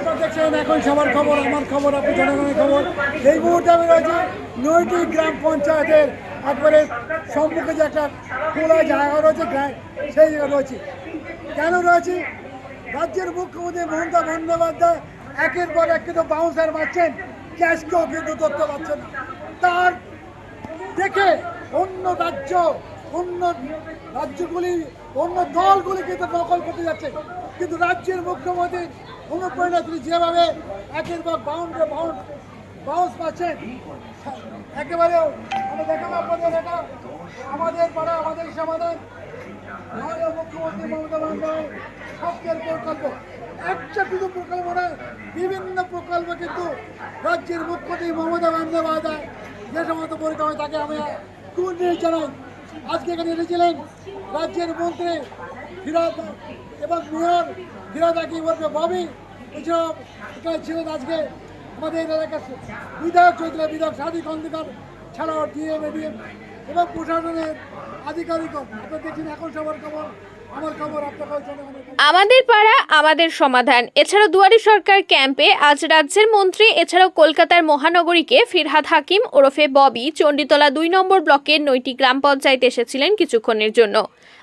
দেখছেন এখন সবার খবর, আমার খবর, আপনি জনগণের খবর। এই মুহূর্তে আমি রয়েছি নয়টি গ্রাম পঞ্চায়েতের একবারে সম্মুখে যে একটা খোলা জায়গা রয়েছে সেই জায়গা রয়েছে। কেন রয়েছে? রাজ্যের মুখ্যমন্ত্রী মমতা বন্দ্যোপাধ্যায় একের পর এক কিন্তু বাউন্সার মারছেন ক্যাশকেও কিন্তু তথ্য পাচ্ছেন না। তার দেখে অন্য রাজ্য, অন্য রাজ্যগুলি, অন্য দলগুলি কিন্তু নকল করতে যাচ্ছে। কিন্তু রাজ্যের মুখ্যমন্ত্রী অনুপ্রেরণা তিনি যেভাবে একের পর বাউন্ডে বাউন্ড বাউন্স পাচ্ছেন একেবারে আমি দেখাবো আপনাদের এটা। আমাদের পাড়া, আমাদের সমাধান মাননীয় মুখ্যমন্ত্রী মমতা বন্দ্যোপাধ্যায় স্বপ্নের প্রকল্প। একটা শুধু প্রকল্প নয় বিভিন্ন প্রকল্প কিন্তু রাজ্যের মুখ্যমন্ত্রী মমতা বন্দ্যোপাধ্যায় যে সমস্ত পরিকল্পনা তাকে আমি কোন জানাই। আজকে এখানে এনেছিলেন রাজ্যের মন্ত্রী ফিরাদ এবং মেয়র আকি বলবে, ববি? এছাড়াও এখানে ছিলেন আজকে আমাদের এলাকার বিধায়ক চৈত্র বিধায়ক সাদী খন্দকার, ছাড়াও ডিএম এডিএম এবং প্রশাসনের আধিকারিক আপনারা দেখছেন এখন সবার খবর। আমাদের পাড়া, আমাদের সমাধান। এছাড়াও দুয়ারি সরকার ক্যাম্পে আজ রাজ্যের মন্ত্রী, এছাড়াও কলকাতার মহানগরীকে ফিরহাদ হাকিম ওরফে ববি চণ্ডীতলা দুই নম্বর ব্লকের নয়টি গ্রাম পঞ্চায়েত এসেছিলেন কিছুক্ষণের জন্য।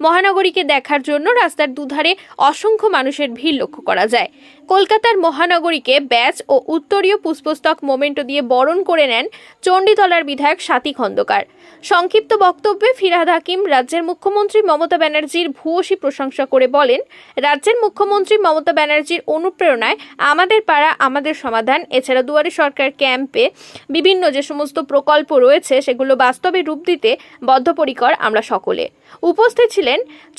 মহানগরীকে দেখার জন্য রাস্তার দুধারে অসংখ্য মানুষের ভিড় লক্ষ্য করা যায়। কলকাতার মহানগরীকে ব্যাচ ও উত্তরীয় পুষ্পস্তক মোমেন্টো দিয়ে বরণ করে নেন চণ্ডীতলার বিধায়ক স্বাতী খন্দকার। সংক্ষিপ্ত বক্তব্যে ফিরহাদ হাকিম রাজ্যের মুখ্যমন্ত্রী মমতা ব্যানার্জির ভূয়সী প্রশংসা করে বলেন, রাজ্যের মুখ্যমন্ত্রী মমতা ব্যানার্জির অনুপ্রেরণায় আমাদের পাড়া আমাদের সমাধান। এছাড়া দুয়ারে সরকার ক্যাম্পে বিভিন্ন যে সমস্ত প্রকল্প রয়েছে, সেগুলো বাস্তবে রূপ দিতে বদ্ধপরিকর আমরা সকলে। উপস্থিত ছিলেন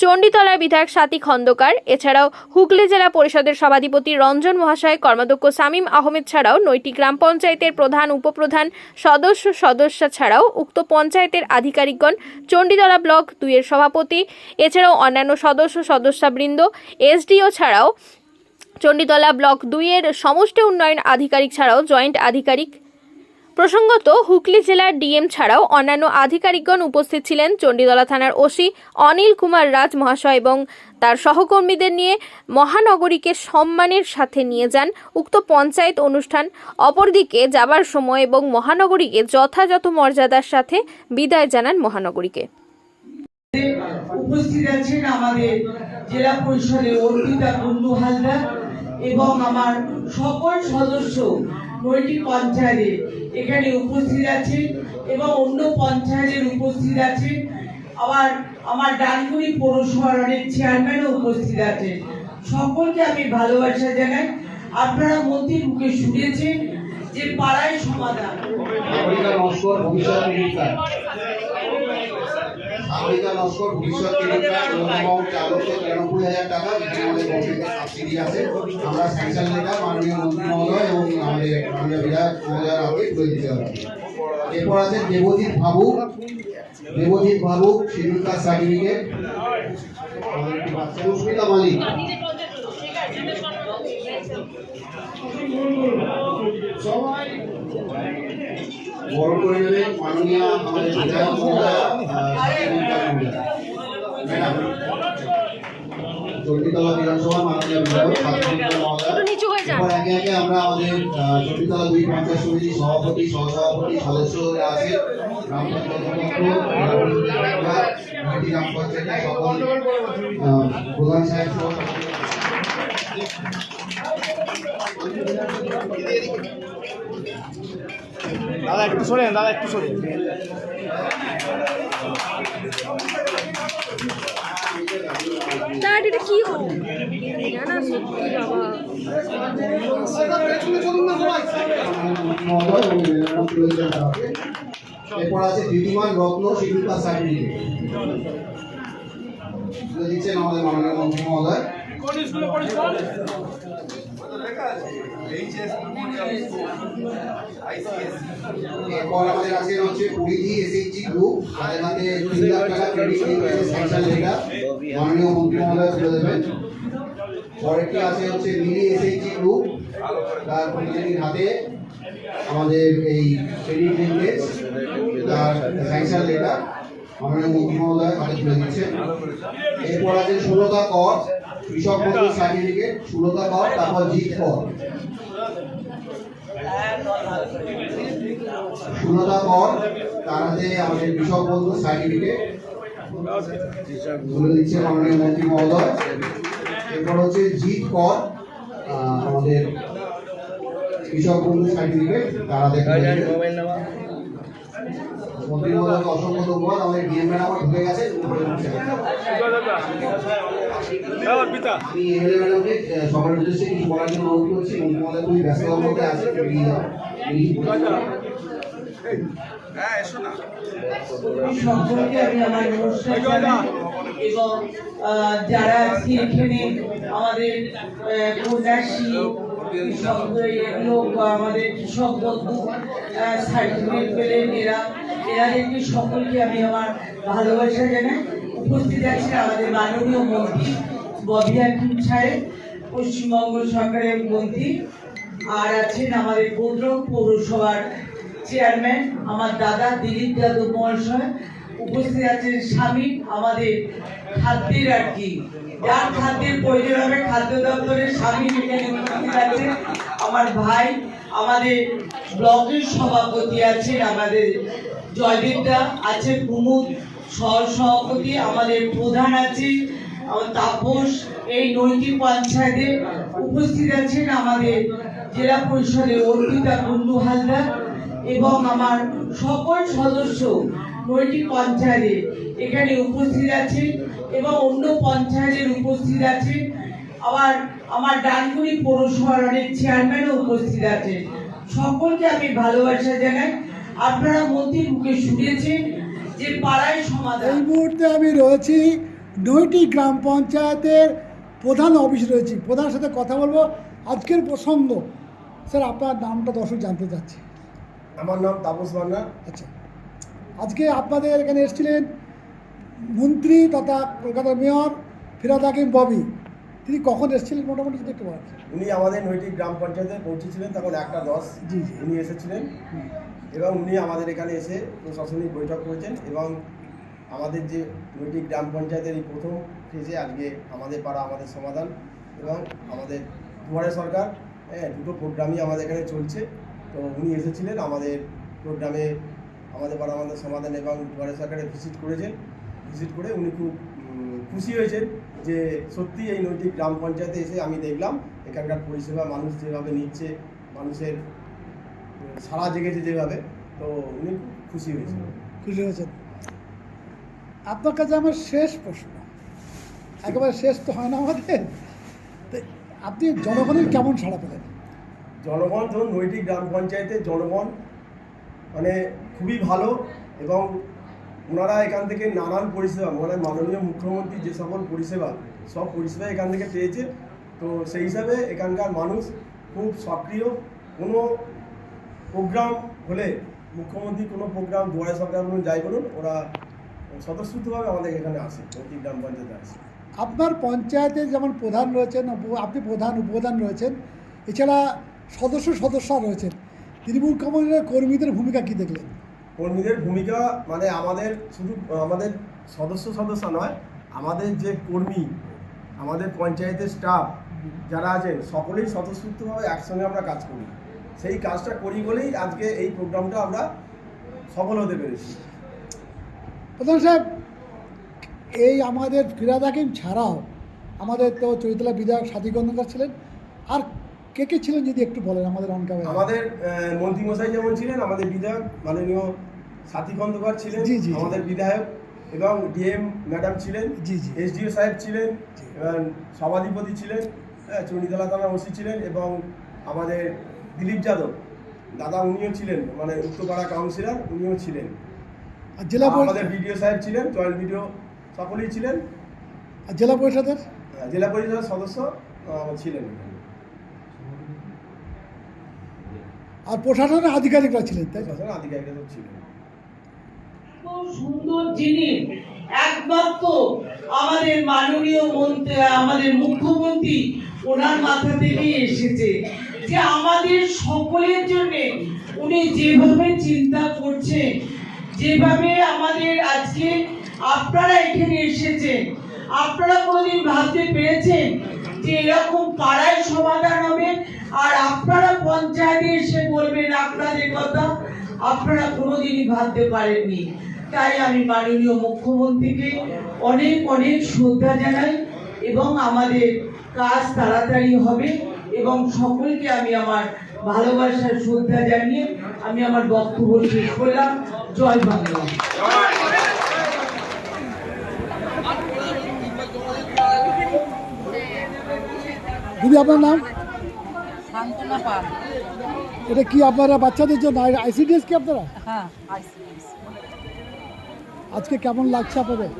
চণ্ডীতলার বিধায়ক স্বাতী খন্দকার, এছাড়াও হুগলি জেলা পরিষদের সভাধিপতি রঞ্জন মহাশয়, কর্মাধ্যক্ষ সামিম আহমেদ ছাড়াও নয়টি গ্রাম পঞ্চায়েতের প্রধান উপপ্রধান, সদস্য সদস্য ছাড়াও উক্ত পঞ্চায়েতের আধিকারিকগণ, চণ্ডীতলা ব্লক দুইয়ের সভাপতি, এছাড়াও অন্যান্য সদস্য সদস্যবৃন্দ, এসডিও ছাড়াও চণ্ডীতলা ব্লক দুইয়ের সমষ্টি উন্নয়ন আধিকারিক ছাড়াও জয়েন্ট আধিকারিক প্রসঙ্গত, হুগলি জেলার ডিএম ছাড়াও অন্যান্য আধিকারিকগণ উপস্থিত ছিলেন চণ্ডীদলা থানার ওসি অনিল কুমার রাজ মহাশয় এবং তার সহকর্মীদের নিয়ে মহানগরীকে সম্মানের সাথে নিয়ে যান উক্ত পঞ্চায়েত অনুষ্ঠান। অপরদিকে যাবার সময় এবং মহানগরীকে যথাযথ মর্যাদার সাথে বিদায় জানান মহানগরীকে। উপস্থিত আছেন আমাদের জেলা পরিষদের অর্পিতা কুন্ডু হালদার এবং আমার সকল সদস্য নয়টি পঞ্চায়েতে এখানে উপস্থিত আছে এবং অন্য পঞ্চায়েতের উপস্থিত আছে আবার আমার ডানকুনি পৌরসভার অনেক চেয়ারম্যানও উপস্থিত আছে সকলকে আমি ভালোবাসা জানাই। আপনারা মন্ত্রীর মুখে শুনেছেন যে পাড়ায় সমাধান আমেরিকা নস্কর ভবিষ্যৎ নিরীক্ষা আমেরিকা নস্কর ভবিষ্যৎ নিরীক্ষা লোন অ্যামাউন্ট চার লক্ষ তিরানব্বই হাজার টাকা আমাদের সাবসিডি আছে আমরা স্যাংশন লেটার মাননীয় মন্ত্রী মহোদয় এবং আমাদের মাননীয় দিতে হবে এরপর আছে দেবজিৎ ভাবুক দেবজিৎ ভাবুক শিডিউল কাস্ট সার্টিফিকেট মালিক সবাই বড় করে নেবে মাননীয় আমাদের বিধায়ক মহোদয় ম্যাডাম চণ্ডীতলা বিধানসভা মাননীয় বিধায়ক ছাত্রীরা মহোদয়। এরপর একে একে আমরা আমাদের চণ্ডীতলা দুই পঞ্চায়েত সমিতির সভাপতি সহসভাপতি সদস্যরা আছে গ্রাম পঞ্চায়েত সকল প্রধান সাহেব সহ দাদা একটু সরেন দাদা একটু এটা কি হলো? সত্যি বাবা। এরপর আছে রত্ন সার্টিফিকেট দিচ্ছেন আমাদের মাননীয় মন্ত্রী মহোদয়। এরপর আমাদের এসএইচজি গ্রুপ হাতে পরেরটি আছে হচ্ছে মিলি এসএইচজি গ্রুপ তার পরিচালির হাতে আমাদের এই ক্রেডিট লিঙ্কেজ তার স্যাংশন লেটার মাননীয় মন্ত্রী মহোদয় তুলে দিচ্ছেন। এরপর আছে ষোলোটা কর। কৃষক বন্ধু সার্টিফিকেট সুলতা কর তারপর জিৎ কর সুলতা কর তার হাতে আমাদের কৃষক বন্ধু সার্টিফিকেট তুলে দিচ্ছে মাননীয় মন্ত্রী মহোদয়। এরপর হচ্ছে জিৎ কর আমাদের কৃষক বন্ধু সার্টিফিকেট তার দিচ্ছে। মন্ত্রী মহোদয়কে অসংখ্য ধন্যবাদ। আমাদের ডিএম ম্যাডাম আমার ঢুকে গেছে। আমি এমএলএ ম্যাডামকে সবার উদ্দেশ্যে কিছু বলার জন্য অনুরোধ করছি মন্ত্রী মহোদয় খুবই ব্যস্ততার মধ্যে আছে বেরিয়ে যাও সকলকে আমি আমার নমস্কার জানাই এবং যারা আজকে এখানে আমাদের কন্যাশ্রী কৃষক এগুলো আমাদের কৃষক বন্ধু সার্টিফিকেট পেলেন এরা এরাদেরকে সকলকে আমি আমার ভালোবাসা জানাই। উপস্থিত আছেন আমাদের মাননীয় মন্ত্রী ববি হাকিম সাহেব, পশ্চিমবঙ্গ সরকারের মন্ত্রী। আর আছেন আমাদের ভদ্রক পৌরসভার চেয়ারম্যান আমার দাদা দিলীপ যাদব মহাশয়। উপস্থিত আছেন স্বামী আমাদের খাদ্যের আর কি। যার খাদ্যের প্রয়োজন হবে খাদ্য দপ্তরের স্বামী এখানে উপস্থিত আছেন। আমার ভাই, আমাদের ব্লকের সভাপতি আছেন আমাদের জয়দেব আছে প্রমুখ সহ সভাপতি, আমাদের প্রধান আছে আমার তাপস, এই নৈতিক পঞ্চায়েতে উপস্থিত আছেন আমাদের জেলা পরিষদের অর্পিতা কুন্ডু হালদার এবং আমার সকল সদস্য নৈতিক পঞ্চায়েতে এখানে উপস্থিত আছেন এবং অন্য পঞ্চায়েতের উপস্থিত আছেন। আবার আমার ডানকুনি পৌরসভার অনেক চেয়ারম্যানও উপস্থিত আছেন। সকলকে আমি ভালোবাসা জানাই। আপনারা মন্ত্রীর মুখে শুনেছেন যে পাড়ায় সমাধান। এই মুহূর্তে আমি রয়েছি নয়টি গ্রাম পঞ্চায়েতের প্রধান অফিস রয়েছি। প্রধানের সাথে কথা বলব। আজকের প্রসঙ্গ। স্যার আপনার নামটা দর্শক জানতে চাচ্ছি। আমার নাম তাপস মান্না। আচ্ছা। আজকে আপনাদের এখানে এসেছিলেন মন্ত্রী তথা কলকাতার মেয়র ফিরাদ হাকিম ববি। তিনি কখন এসেছিলেন মোটামুটি যদি একটু উনি আমাদের নৈতিক গ্রাম পঞ্চায়েতে পৌঁছেছিলেন তখন একটা দশ। জি, জি। উনি এসেছিলেন। এবং উনি আমাদের এখানে এসে প্রশাসনিক বৈঠক করেছেন এবং আমাদের যে নৈতিক গ্রাম পঞ্চায়েতের এই প্রথম ফেজে আজকে আমাদের পাড়া আমাদের সমাধান এবং আমাদের দুয়ারে সরকার হ্যাঁ দুটো প্রোগ্রামই আমাদের এখানে চলছে। তো উনি এসেছিলেন আমাদের প্রোগ্রামে আমাদের পাড়া আমাদের সমাধান এবং দুয়ারে সরকারে ভিজিট করেছেন। ভিজিট করে উনি খুব খুশি হয়েছেন যে সত্যি এই নৈতিক গ্রাম পঞ্চায়েতে এসে আমি দেখলাম এখানকার পরিষেবা মানুষ যেভাবে নিচ্ছে, মানুষের সারা জেগেছে যেভাবে তো উনি খুশি হয়েছেন। খুশি হয়েছেন। আপনার কাছে আমার শেষ প্রশ্ন। একেবারে শেষ তো হয় না আমাদের। তো আপনি জনগণের কেমন সাড়া পেলেন? জনগণ ধরুন নৈতিক গ্রাম পঞ্চায়েতের জনগণ মানে খুবই ভালো এবং ওনারা এখান থেকে নানান পরিষেবা মানে মাননীয় মুখ্যমন্ত্রী যে সকল পরিষেবা সব পরিষেবা এখান থেকে পেয়েছে। তো সেই হিসাবে এখানকার মানুষ খুব সক্রিয়। কোনো প্রোগ্রাম হলে মুখ্যমন্ত্রী কোনো প্রোগ্রাম দুয়ারে সরকার বলুন যাই বলুন ওরা স্বতঃস্ফূর্তভাবে আমাদের এখানে আসে প্রতি গ্রাম পঞ্চায়েতে আসে। আপনার পঞ্চায়েতে যেমন প্রধান রয়েছেন আপনি প্রধান উপপ্রধান রয়েছেন এছাড়া সদস্য সদস্য রয়েছেন তৃণমূল কংগ্রেসের কর্মীদের ভূমিকা কী দেখলেন? কর্মীদের ভূমিকা মানে আমাদের শুধু আমাদের সদস্য সদস্য নয় আমাদের যে কর্মী আমাদের পঞ্চায়েতের স্টাফ যারা আছেন সকলেই স্বতঃস্ফূর্তভাবে একসঙ্গে আমরা কাজ করি। সেই কাজটা করি বলেই আজকে এই প্রোগ্রামটা আমরা সফল হতে পেরেছি প্রধান সাহেব এই আমাদের ফিরাদ হাকিম ছাড়াও আমাদের তো চৈতলা বিধায়ক সাথী গন্ধকার ছিলেন আর কে কে ছিলেন যদি একটু বলেন আমাদের অন ক্যামেরা আমাদের আহ, মন্ত্রীমশাই যেমন ছিলেন আমাদের বিধায়ক মাননীয় সাথী খন্দকার ছিলেন জি, জি, জি। আমাদের বিধায়ক এবং ডিএম ম্যাডাম ছিলেন জি, জি। এসডিও সাহেব ছিলেন এবং সভাধিপতি ছিলেন হ্যাঁ, চণ্ডীতলা থানার ওসি ছিলেন এবং আমাদের দিলীপ যাদব। দাদা উনিও ছিলেন মানে উত্তরপাড়া কাউন্সিলর উনিও ছিলেন। আর জেলা আমাদের বিডিও সাহেব ছিলেন জয়েন্ট বিডিও সকলেই ছিলেন। আর জেলা পরিষদের? জেলা পরিষদের সদস্য ছিলেন আর প্রশাসনের আধিকারিকরা ছিলেন তাই প্রশাসনের আধিকারিকরা ছিলেন। সুন্দর জিনিস একমাত্র আমাদের মাননীয় মন্ত্রী আমাদের মুখ্যমন্ত্রী ওনার মাথা থেকেই এসেছে। যে আমাদের সকলের জন্য উনি যেভাবে চিন্তা করছেন, যেভাবে আমাদের আজকে আপনারা এখানে এসেছেন, আপনারা কোনোদিন ভাবতে পেরেছেন যে এরকম পাড়ায় সমাধান হবে? আর আপনারা পঞ্চায়েতে এসে বলবেন আপনাদের কথা, আপনারা কোনোদিনই ভাবতে পারেননি। তাই আমি মাননীয় মুখ্যমন্ত্রীকে অনেক অনেক শ্রদ্ধা জানাই এবং আমাদের কাজ তাড়াতাড়ি হবে। এবং সকলকে আমি আমার ভালোবাসার শ্রদ্ধা জানিয়ে আমি আমার বক্তব্য শেষ করলাম। জয় বাংলা। দিদি আপনার নাম? এটা কি আপনারা বাচ্চাদের জন্য? আইসিডিএস কি আপনারা? হ্যাঁ আইসিডিএস আজকে কেমন লাগছে আপনাদের?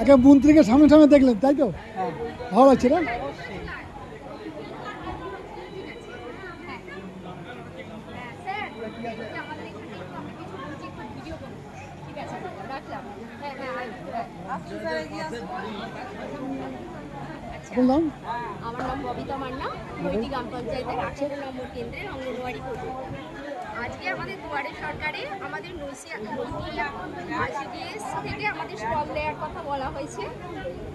একে মন্ত্রীকে সামনে সামনে দেখলেন তাই তো? হ্যাঁ। ভালো লাগছে না? আপনার নাম? আমার নাম ববিতা মান্না গ্রাম পঞ্চায়েতের আঠেরো নম্বর কেন্দ্রের অঙ্গনওয়াড়ি আজকে আমাদের দুয়ারে সরকারে আমাদের থেকে আমাদের স্টল দেওয়ার কথা বলা হয়েছে।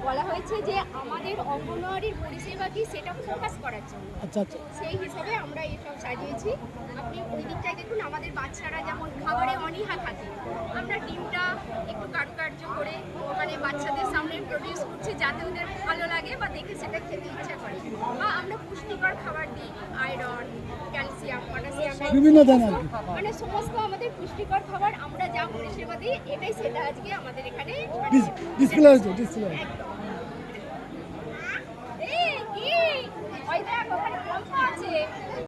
বলা হয়েছে যে আমাদের অঙ্গনওয়াড়ির পরিষেবা কি সেটা ফোকাস করার জন্য। আচ্ছা আচ্ছা। সেই হিসাবে আমরা এসব সাজিয়েছি। আপনি ওই দিকটায় দেখুন আমাদের বাচ্চারা যেমন খাবারে অনীহা থাকে আমরা ডিমটা একটু কারুকার্য করে মানে বাচ্চাদের প্রডিউস করছি যাতে ওদের ভালো লাগে বা দেখে সেটা খেতে ইচ্ছা করে। বা আমরা পুষ্টিকর খাবার দিই আয়রন ক্যালসিয়াম পটাশিয়াম বিভিন্ন মানে সমস্ত আমাদের পুষ্টিকর খাবার আমরা যা পরিষেবা দিই এটাই সেটা আজকে আমাদের এখানে ডিসপ্লে হয়েছে ডিসপ্লে